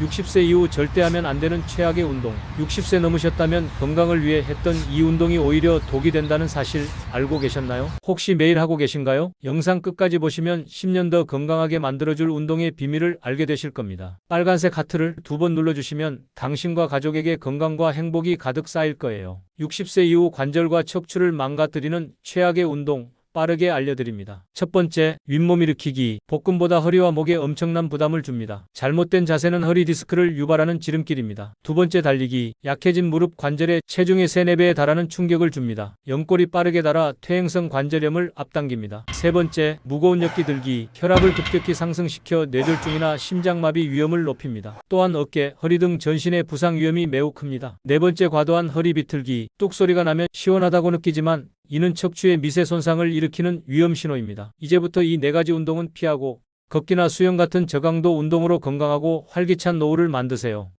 60세 이후 절대 하면 안 되는 최악의 운동. 60세 넘으셨다면 건강을 위해 했던 이 운동이 오히려 독이 된다는 사실 알고 계셨나요? 혹시 매일 하고 계신가요? 영상 끝까지 보시면 10년 더 건강하게 만들어줄 운동의 비밀을 알게 되실 겁니다. 빨간색 하트를 두 번 눌러주시면 당신과 가족에게 건강과 행복이 가득 쌓일 거예요. 60세 이후 관절과 척추를 망가뜨리는 최악의 운동. 빠르게 알려드립니다. 첫 번째, 윗몸 일으키기. 복근보다 허리와 목에 엄청난 부담을 줍니다. 잘못된 자세는 허리 디스크를 유발하는 지름길입니다. 두 번째, 달리기. 약해진 무릎 관절에 체중의 3, 4배에 달하는 충격을 줍니다. 연골이 빠르게 달아 퇴행성 관절염을 앞당깁니다. 세 번째, 무거운 역기 들기. 혈압을 급격히 상승시켜 뇌졸중이나 심장마비 위험을 높입니다. 또한 어깨, 허리 등 전신의 부상 위험이 매우 큽니다. 네 번째, 과도한 허리 비틀기. 뚝소리가 나면 시원하다고 느끼지만 이는 척추의 미세 손상을 일으키는 위험 신호입니다. 이제부터 이 네 가지 운동은 피하고 걷기나 수영 같은 저강도 운동으로 건강하고 활기찬 노후를 만드세요.